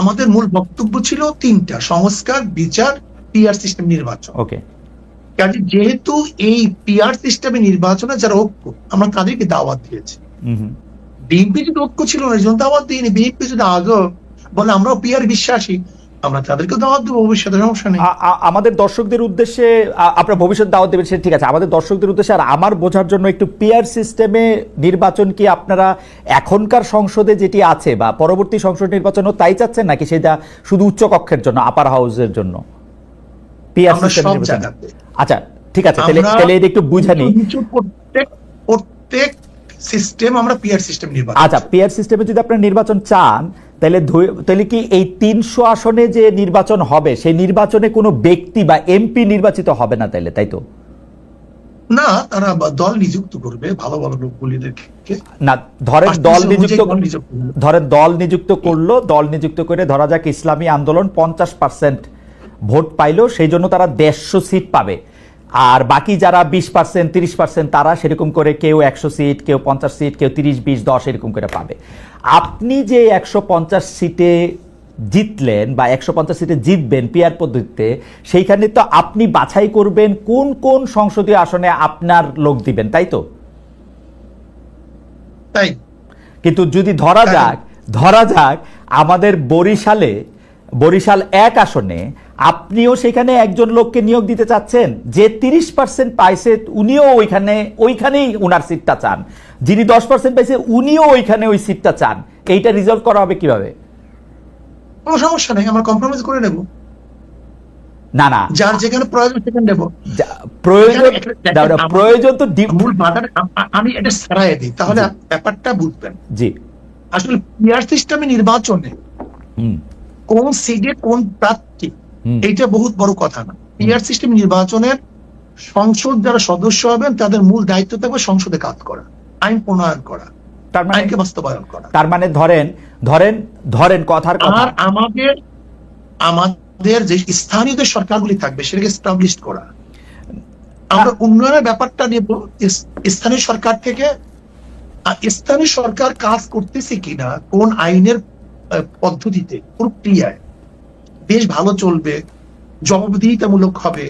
আমাদের মূল বক্তব্য ছিল তিনটা সংস্কার বিচার পিআর সিস্টেম নির্বাচন। ওকে কাজে যেহেতু এই পিআর সিস্টেমে নির্বাচনে যারা ঐক্য আমরা তাদেরকে দাওয়াত দিয়েছি। বিএনপি যদি ঐক্য ছিল না জন্য দাওয়াত দিইনি। বিএনপি যদি আগেও বলে আমরাও পিআর বিশ্বাসী আমরা তাদেরকে দাওয়াত দেবো ভবিষ্যতে সমস্যা নেই। আমাদের দর্শকদের উদ্দেশ্যে আপনার ভবিষ্যৎ দাওয়াত দেবেন সেটা ঠিক আছে। আমাদের দর্শকদের উদ্দেশ্যে আর আমার বোঝার জন্য একটু পিয়ার সিস্টেমে নির্বাচন কি আপনারা এখনকার সংসদে যেটি আছে বা পরবর্তী সংসদ নির্বাচনও তাই চাচ্ছেন নাকি সেটা শুধু উচ্চ কক্ষের জন্য আপার হাউসের জন্য? পিয়ার সিস্টেম নির্বাচন। আচ্ছা ঠিক আছে তাহলে তাহলে এটা একটু বুঝানি প্রত্যেক প্রত্যেক সিস্টেম আমরা পিয়ার সিস্টেম নির্বাচন আচ্ছা পিয়ার সিস্টেমে যদি আপনারা নির্বাচন চান তাহলে তাহলে কি এই তিনশো আসনে যে নির্বাচন হবে সেই নির্বাচনে কোনো ব্যক্তি বা এমপি নির্বাচিত হবে না তাইলে তাই তো? না তারা দল নিযুক্ত করবে ভালো ভালো লোকগুলিদেরকে না ধরেন দল নিযুক্ত। ধরেন দল নিযুক্ত করল দল নিযুক্ত করে ধরা যাক ইসলামী আন্দোলন পঞ্চাশ পার্সেন্ট ভোট পাইলো সেই জন্য তারা দেড়শো সিট পাবে। আর বাকি যারা বিশ পার্সেন্ট তিরিশ পার্সেন্ট তারা সেরকম করে কেউ একশো সিট কেউ পঞ্চাশ সিট কেউ তিরিশ বিশ দশ এরকম করে পাবে। আপনি যে একশো পঞ্চাশ সিটে জিতলেন বা একশো পঞ্চাশ সিটে জিতবেন পিয়ার পদ্ধতিতে সেইখানে তো আপনি বাছাই করবেন কোন কোন সংসদীয় আসনে আপনার লোক দিবেন তাই তো? তাই। কিন্তু যদি ধরা যাক ধরা যাক আমাদের বরিশালে বরিশাল এক আসনে আপনিও সেখানে একজন লোককে নিয়োগ দিতে চাচ্ছেন যে তিরিশ পার্সেন্ট পাইছে উনিও ওইখানে ওইখানেই উনার সিটটা চান। যিনি দশ পার্সেন্ট পাইছে উনিও ওইখানে ওই সিটটা চান। এইটা রিজলভ করা হবে কীভাবে? কোনো সমস্যা নেই আমরা কম্প্রোমাইজ করে নেব। না না। যার যেখানে প্রয়োজন সেখানে নেব। প্রয়োজন প্রয়োজন তো মূল বাধাটা আমি এটা সারাই দিই। তাহলে ব্যাপারটা বুঝবেন। জি। আসলে পিয়ার সিস্টেমে নির্বাচনে হুম। কোন সিটে কোন প্রার্থী। এইটা বহুত বড় কথা না। পিয়ার সিস্টেম নির্বাচনের সংসদ যারা সদস্য হবেন তাদের মূল দায়িত্ব থাকবে সংসদে কাজ করা আইন প্রণয়ন করা তার মানে আইনকে বাস্তবায়ন করা। তার মানে ধরেন ধরেন ধরেন কথার কথা। আর আমাদের আমাদের যে স্থানীয় সরকারগুলি থাকবে সেটাকে এস্টাবলিশ করা। আমরা উন্নয়নের ব্যাপারটা নেব স্থানীয় সরকার থেকে স্থানীয় সরকার কাজ করতেছে কিনা কোন আইনের পদ্ধতিতে প্রক্রিয়ায় বেশ ভালো চলবে জবাবদিহিতামূলক হবে।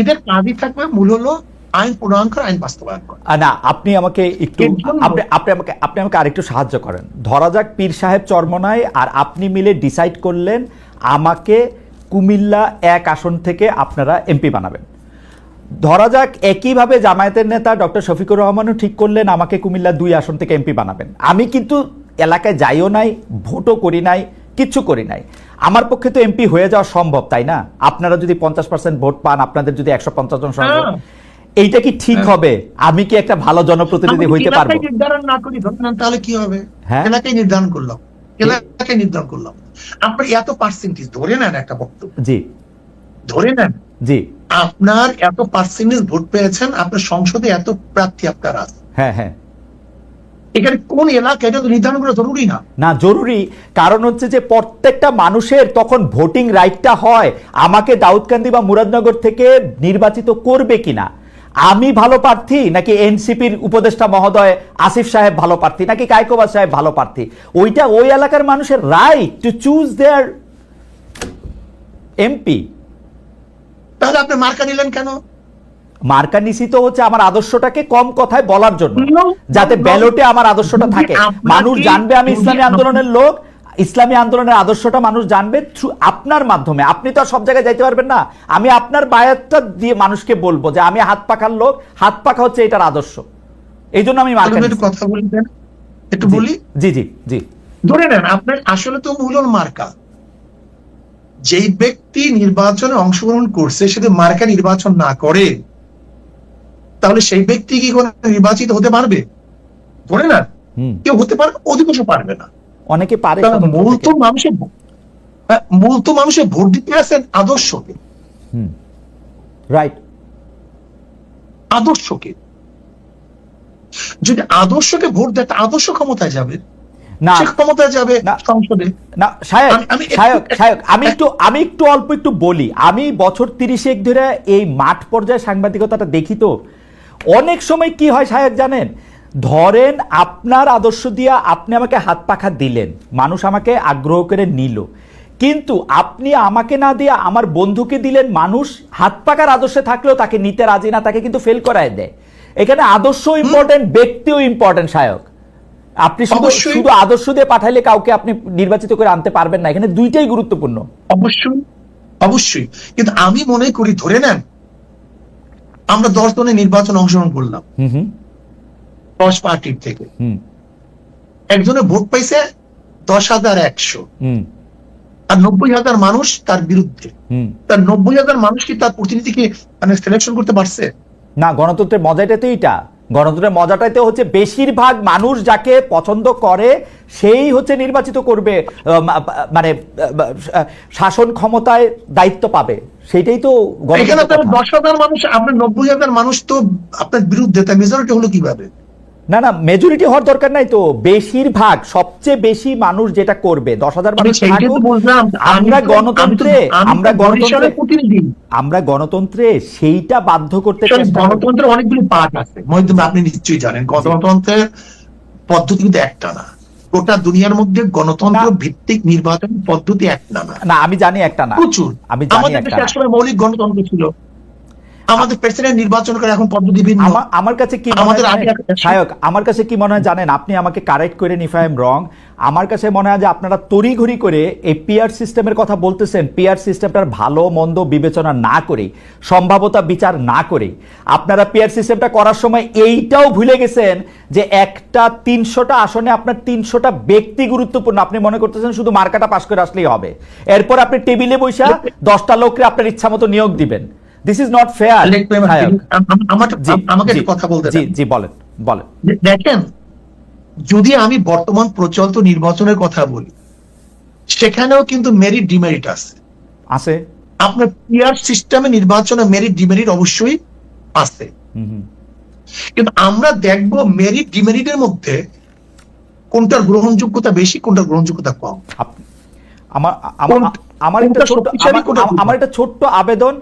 এদের কাজই থাকবে মূল হলো আইন প্রণয়ন করা আইন বাস্তবায়ন করা। না আপনি আমাকে একটু আপনি আপনি আমাকে আপনি আমাকে আরেকটু সাহায্য করেন। ধরা যাক পীর সাহেব চরমনায় আর আপনি মিলে ডিসাইড করলেন আমাকে কুমিল্লা এক আসন থেকে আপনারা এমপি বানাবেন। ধরা যাক একইভাবে জামায়াতের নেতা ডক্টর শফিকুর রহমানও ঠিক করলেন আমাকে কুমিল্লা দুই আসন থেকে এমপি বানাবেন। আমি কিন্তু এলাকায় যাইও নাই ভোটও করি নাই কিচ্ছু করি নাই। আমার পক্ষে তো এমপি হয়ে যাওয়া সম্ভব তাই না? আপনারা যদি পঞ্চাশ পার্সেন্ট ভোট পান আপনাদের যদি একশো পঞ্চাশ জন সংসদ হ্যাঁ। এইটা কি ঠিক হবে? আমি কি একটা ভালো জনপ্রতিনিধি হইতে পারব? নির্ধারণ না করি তাহলে কি হবে? হ্যাঁ। এলাকায় নির্ধারণ করলাম। এলাকায় নির্ধারণ করলাম। আপনার এত পার্সেন্টেজ ধরে নেন একটা বক্তব্য। জি। ধরে নেন। জি। আপনার এত পার্সেন্টেজ ভোট পেয়েছেন আপনার সংসদে এত প্রার্থী আপনার আছে। হ্যাঁ হ্যাঁ। এখানে কোন এলাকা এটা তো নির্ধারণ করা জরুরি না। না জরুরি। কারণ হচ্ছে যে প্রত্যেকটা মানুষের তখন ভোটিং রাইটটা হয় আমাকে দাউদকান্দি বা মুরাদনগর থেকে নির্বাচিত করবে কিনা। আমি ভালো প্রার্থী নাকি এনসিপির উপদেষ্টা মহোদয় আসিফ সাহেব ভালো প্রার্থী নাকি কায়কোবাদ সাহেব ভালো প্রার্থী? ওইটা ওই এলাকার মানুষের right to choose their MP তাহলে আপনি মার্কা নিলেন কেন? মার্কা নিশ্চিত হচ্ছে আমার আদর্শটাকে কম কথায় বলার জন্য। যাতে ব্যালটে আমার আদর্শটা থাকে। মানুষ জানবে আমি ইসলামী আন্দোলনের লোক। ইসলামী আন্দোলনের আদর্শটা মানুষ জানবে থ্রু আপনার মাধ্যমে। আপনি তো আর সব জায়গায় যাইতে পারবেন না। আমি আপনার বায়াতটা দিয়ে মানুষকে বলব যে আমি হাত পাখার লোক। হাত পাখা হচ্ছে এটার আদর্শ। এই জন্য আমি কথা বলি একটু বলি? জি জি জি। ধরে নেন আপনার আসলে তো মূল মার্কা। যেই ব্যক্তি নির্বাচনে অংশগ্রহণ করছে সে মার্কা নির্বাচন না করে তাহলে সেই ব্যক্তি কি কোনো নির্বাচিত হতে পারবে? ধরে হুম। কেউ হতে পারবে অধিকাংশ পারবে না। অনেকে পারে মূল তো মানুষের। আহ, মূলত মানুষের ভোট দিতে আসেন আদর্শকে। রাইট আদর্শকে। যদি আদর্শকে ভোট দেয় তা আদর্শ ক্ষমতায় যাবে। না। ক্ষমতায় যাবে না। সংসদে। না সায়ক আমি- একটু- সায়ক সায়ক আমি একটু আমি একটু অল্প একটু বলি। আমি বছর তিরিশেক ধরে এই মাঠ পর্যায়ে সাংবাদিকতাটা দেখি তো। অনেক সময় কি হয় সাহেব জানেন? ধরেন আপনার আদর্শ দিয়া আপনি আমাকে হাত পাখা দিলেন মানুষ আমাকে আগ্রহ করে নিল। কিন্তু আপনি আমাকে না দিয়ে আমার বন্ধুকে দিলেন মানুষ হাত পাকার আদর্শে থাকলেও তাকে নিতে রাজি না তাকে কিন্তু ফেল করায় দেয়। এখানে আদর্শ ইম্পর্টেন্ট ব্যক্তিও ইম্পর্টেন্ট সায়ক। আপনি শুধু। শুধু আদর্শ দিয়ে পাঠাইলে কাউকে আপনি নির্বাচিত করে আনতে পারবেন না। এখানে দুইটাই গুরুত্বপূর্ণ। অবশ্যই অবশ্যই। কিন্তু আমি মনে করি ধরে নেন আমরা দশ জনের নির্বাচন অংশগ্রহণ করলাম। দশ পার্টির থেকে। একজনে একজনের ভোট পাইছে দশ হাজার একশো। হুম। আর নব্বই হাজার মানুষ তার বিরুদ্ধে। হুম। তার নব্বই হাজার মানুষ কি তার প্রতিনিধিকে মানে সিলেকশন করতে পারছে? না গণতন্ত্রের মজাটা তো এইটা গণতন্ত্রের মজাটাই তো হচ্ছে বেশিরভাগ মানুষ যাকে পছন্দ করে সেই হচ্ছে নির্বাচিত করবে মানে শাসন ক্ষমতায় দায়িত্ব পাবে সেইটাই তো। দশ হাজার মানুষ আপনার নব্বই হাজার মানুষ তো আপনার বিরুদ্ধে তার মেজরিটি হলো কীভাবে না না মেজরিটি হওয়ার দরকার নাই তো। বেশিরভাগ সবচেয়ে বেশি মানুষ যেটা করবে দশ হাজার মানুষ আমরা গণতন্ত্রে আমরা গণতন্ত্রে প্রতিনিধি আমরা গণতন্ত্রে সেইটা বাধ্য করতে গণতন্ত্রের অনেকগুলি পার্ট আছে। আপনি নিশ্চয়ই জানেন গণতন্ত্রের পদ্ধতি কিন্তু একটা না। গোটা দুনিয়ার মধ্যে গণতন্ত্র ভিত্তিক নির্বাচন পদ্ধতি একটা না। না আমি জানি একটা না। প্রচুর। আমি জানি একটা দেশে মৌলিক গণতন্ত্র ছিল। আমাদের প্রেসিডেন্ট নির্বাচন করে এখন পদ্ধতি ভিন্ন আমার কাছে কি আমাদের সায়ক আমার কাছে কি মনে হয় জানেন? আপনি আমাকে কারেক্ট করে নিফ আই এম রং আমার কাছে মনে হয় যে আপনারা তড়িঘড়ি করে এই পিআর সিস্টেমের কথা বলতেছেন। পিআর সিস্টেমটার ভালো মন্দ বিবেচনা না করে সম্ভাবতা বিচার না করে আপনারা পিআর সিস্টেমটা করার সময় এইটাও ভুলে গেছেন যে একটা তিনশোটা আসনে আপনার তিনশোটা ব্যক্তি গুরুত্বপূর্ণ। আপনি মনে করতেছেন শুধু মার্কাটা পাশ করে আসলেই হবে। এরপর আপনি টেবিলে বৈশা দশটা লোককে আপনার ইচ্ছা মতো নিয়োগ দিবেন। দিস ইজ নট ফেয়ার আমাকে কথা বলতে জি জি বলেন বলেন। দেখেন যদি আমি বর্তমান প্রচলিত নির্বাচনের কথা বলি সেখানেও কিন্তু মেরিট ডিমেরিট আছে। আছে। আপনার পিয়ার সিস্টেমে নির্বাচনে মেরিট ডিমেরিট অবশ্যই আছে। হুম হুম। কিন্তু আমরা দেখব মেরিট ডিমেরিটের মধ্যে কোনটার গ্রহণযোগ্যতা বেশি কোনটার গ্রহণযোগ্যতা কম। আমার আমার আমার একটা ছোট্ট আমার- একটা ছোট্ট আবেদন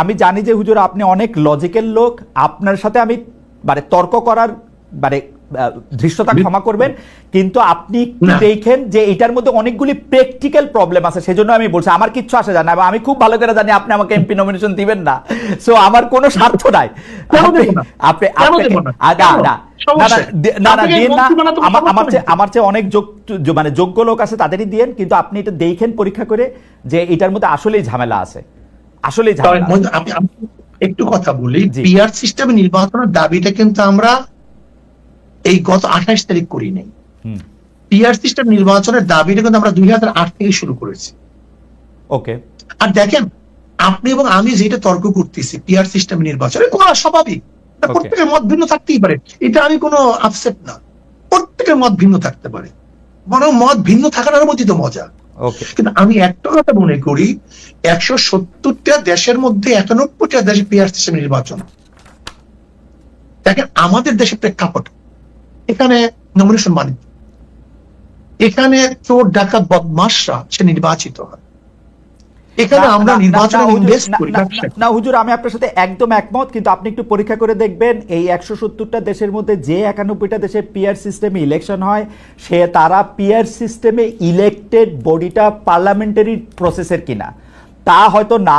আমি জানি যে হুজুর আপনি অনেক লজিক্যাল লোক। আপনার সাথে আমি মানে তর্ক করার মানে ধৃষ্টতা ক্ষমা করবেন। কিন্তু আপনি দেখেন যে এটার মধ্যে অনেকগুলি প্র্যাকটিক্যাল প্রবলেম আছে সেজন্য আমি বলছি আমার কিচ্ছু আসে যায় না। এবং আমি খুব ভালো করে জানি আপনি আমাকে এমপি নমিনেশন দিবেন না। সো আমার কোনো স্বার্থ নাই। আপনি আমার চেয়ে অনেক যোগ মানে যোগ্য লোক আছে তাদেরই দিয়েন। কিন্তু আপনি এটা দেখেন পরীক্ষা করে যে এটার মধ্যে আসলেই ঝামেলা আছে। আমি একটু কথা বলি। জি। পিয়ার সিস্টেমে নির্বাচনের দাবিটা কিন্তু আমরা এই গত আঠাশ তারিখ করি নাই। পিয়ার সিস্টেম নির্বাচনের দাবিটা কিন্তু আমরা দুই হাজার আট থেকে শুরু করেছি। ওকে। আর দেখেন আপনি এবং আমি যেটা তর্ক করতেছি পিয়ার সিস্টেম নির্বাচনে কোনো স্বাভাবিক। প্রত্যেকের মত ভিন্ন থাকতেই পারে। এটা আমি কোনো আপসেট না। প্রত্যেকের মত ভিন্ন থাকতে পারে। বরং মত ভিন্ন থাকার মধ্যে তো মজা। কিন্তু আমি একটা কথা মনে করি, একশো সত্তরটা দেশের মধ্যে একানব্বইটা দেশে পিয়ার সিস্টেম নির্বাচন। দেখেন, আমাদের দেশে প্রেক্ষাপট, এখানে নমিনেশন বাণিজ্য। এখানে চোর ডাকাত বদমাসরা সে নির্বাচিত হয়। এখানে আমরা নির্বাচনে ইনভেস্ট করি। না হুজুর আমি আপনার সাথে একদম একমত কিন্তু আপনি একটু পরীক্ষা করে দেখবেন এই একশো সত্তরটা দেশের মধ্যে যে একানব্বইটা দেশে পিয়ার সিস্টেমে ইলেকশন হয় সে তারা পিয়ার সিস্টেমে ইলেক্টেড বডিটা পার্লামেন্টারি প্রসেসের কিনা তা হয়তো না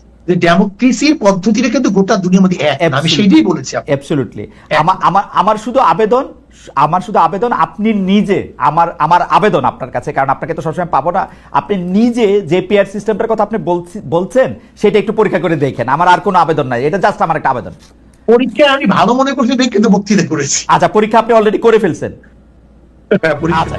যে ডেমোক্রেসির পদ্ধতিটা কিন্তু গোটা দুনিয়ার মধ্যে এক আমি সেইটাই বলেছি। অ্যাবসলিউটলি আমার আমার আমার শুধু আবেদন আমার শুধু আবেদন আপনি নিজে আমার আমার আবেদন আপনার কাছে কারণ আপনাকে তো সবসময় পাবো না। আপনি নিজে যে পিআর সিস্টেমটার কথা আপনি বলছি- বলছেন সেটা একটু পরীক্ষা করে দেখেন। আমার আর কোনো আবেদন নাই। এটা জাস্ট আমার একটা আবেদন। পরীক্ষা আমি ভালো মনে করছি দেখে তো বক্তৃতা করেছি। আচ্ছা পরীক্ষা আপনি অলরেডি করে ফেলছেন। হ্যাঁ, আচ্ছা